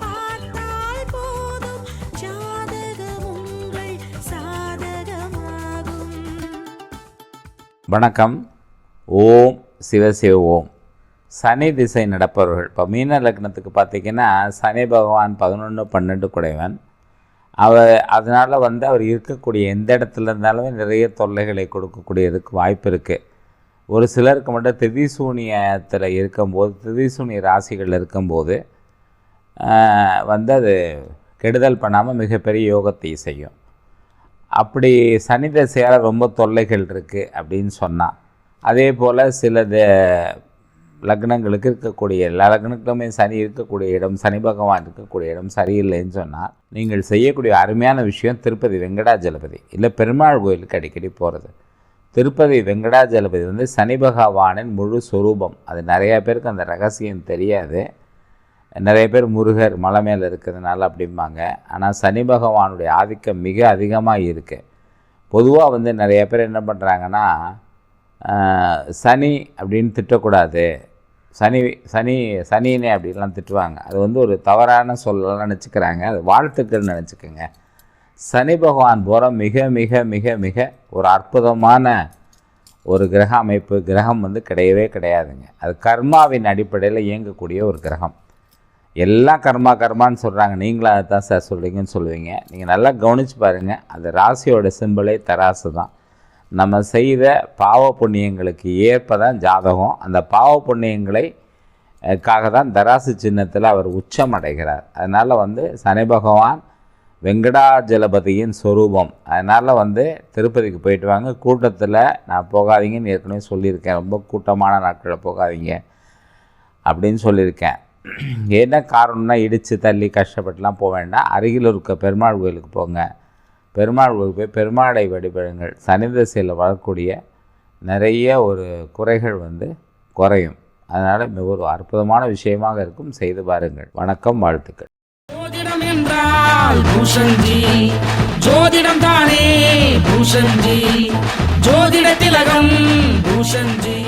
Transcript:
பார்த்தால் போதும். ஜாதகம் உங்கள் சாதகமாகும். வணக்கம். ஓம் சிவசிவ ஓம். சனி திசை நடப்பவர்கள். இப்போ மீன லக்னத்துக்கு பார்த்தீங்கன்னா சனி பகவான் பதினொன்று பன்னெண்டு குடைவன் அவர் அதனால் வந்து அவர் இருக்கக்கூடிய எந்த இடத்துல இருந்தாலுமே நிறைய தொல்லைகளை கொடுக்கக்கூடியதுக்கு வாய்ப்பு இருக்குது ஒரு சிலருக்கு மட்டும் திதிசூனியத்தில் இருக்கும்போது திதிசூனிய ராசிகள் இருக்கும்போது வந்து அது கெடுதல் பண்ணாமல் மிகப்பெரிய யோகத்தை செய்யும். அப்படி சனி தசையால் ரொம்ப தொல்லைகள் இருக்குது அப்படின்னு சொன்னால் அதே போல் சில லக்னங்களுக்கு இருக்கக்கூடிய எல்லா லக்னங்களுமே சனி இருக்கக்கூடிய இடம் சனி பகவான் இருக்கக்கூடிய இடம் சரியில்லைன்னு சொன்னால் நீங்கள் செய்யக்கூடிய அருமையான விஷயம் திருப்பதி வெங்கடாஜலபதி இல்லை பெருமாள் கோயிலுக்கு அடிக்கடி போகிறது திருப்பதி வெங்கடாஜலபதி வந்து சனி பகவானின் முழு சொரூபம். அது நிறையா பேருக்கு அந்த ரகசியம் தெரியாது. நிறைய பேர் முருகர் மலை மேலே இருக்கிறதுனால அப்படிம்பாங்க. ஆனால் சனி பகவானுடைய ஆதிக்கம் மிக அதிகமாக இருக்குது பொதுவாக வந்து நிறைய பேர் என்ன பண்ணுறாங்கன்னா சனி அப்படின்னு திட்டக்கூடாது. சனி சனி சனினே அப்படின்லாம் திட்டுவாங்க. அது வந்து ஒரு தவறான சொல்லலாம் நினச்சிக்கிறாங்க. அது வாழ்த்துக்கள் நினச்சிக்கோங்க. சனி பகவான் போகிற மிக மிக மிக மிக ஒரு அற்புதமான ஒரு கிரக அமைப்பு கிரகம் வந்து கிடையவே கிடையாதுங்க. அது கர்மாவின் அடிப்படையில் இயங்கக்கூடிய ஒரு கிரகம். எல்லாம் கர்மா கர்மான்னு சொல்கிறாங்க நீங்களும் அதை தான் சார் சொல்கிறீங்கன்னு சொல்லுவீங்க. நீங்கள் நல்லா கவனித்து பாருங்கள் அந்த ராசியோட சிம்பிளே தராசு தான். நம்ம செய்த பாவ புண்ணியங்களுக்கு ஏற்ப தான் ஜாதகம். அந்த பாவ புண்ணியங்களை அஹ், க்காக தான் தராசு சின்னத்தில் அவர் உச்சம் அடைகிறார். அதனால் வந்து சனி பகவான் வெங்கடாஜலபதியின் சொரூபம். அதனால் வந்து திருப்பதிக்கு போயிட்டு வாங்க. கூட்டத்தில் நான் போகாதீங்கன்னு ஏற்கனவே சொல்லியிருக்கேன். ரொம்ப கூட்டமான நாட்களில் போகாதீங்க அப்படின்னு சொல்லியிருக்கேன். என்ன காரணம்னா இடித்து தள்ளி கஷ்டப்பட்டுலாம் போக வேண்டாம். அருகில் இருக்க பெருமாள் கோயிலுக்கு போங்க. பெருமாள் கோயிலுக்கு போய் பெருமாளை வழிபடுங்கள். சனி திசையில் வரக்கூடிய நிறைய ஒரு குறைகள் வந்து குறையும். அதனால் மிக ஒரு அற்புதமான விஷயமாக இருக்கும். செய்து பாருங்கள். வணக்கம் வாழ்த்துக்கள். ஜோதிடம் என்றால் பூஷன்ஜி ஜோதிடம் தானே பூஷன்ஜி ஜோதிட திலகம் பூஷன்ஜி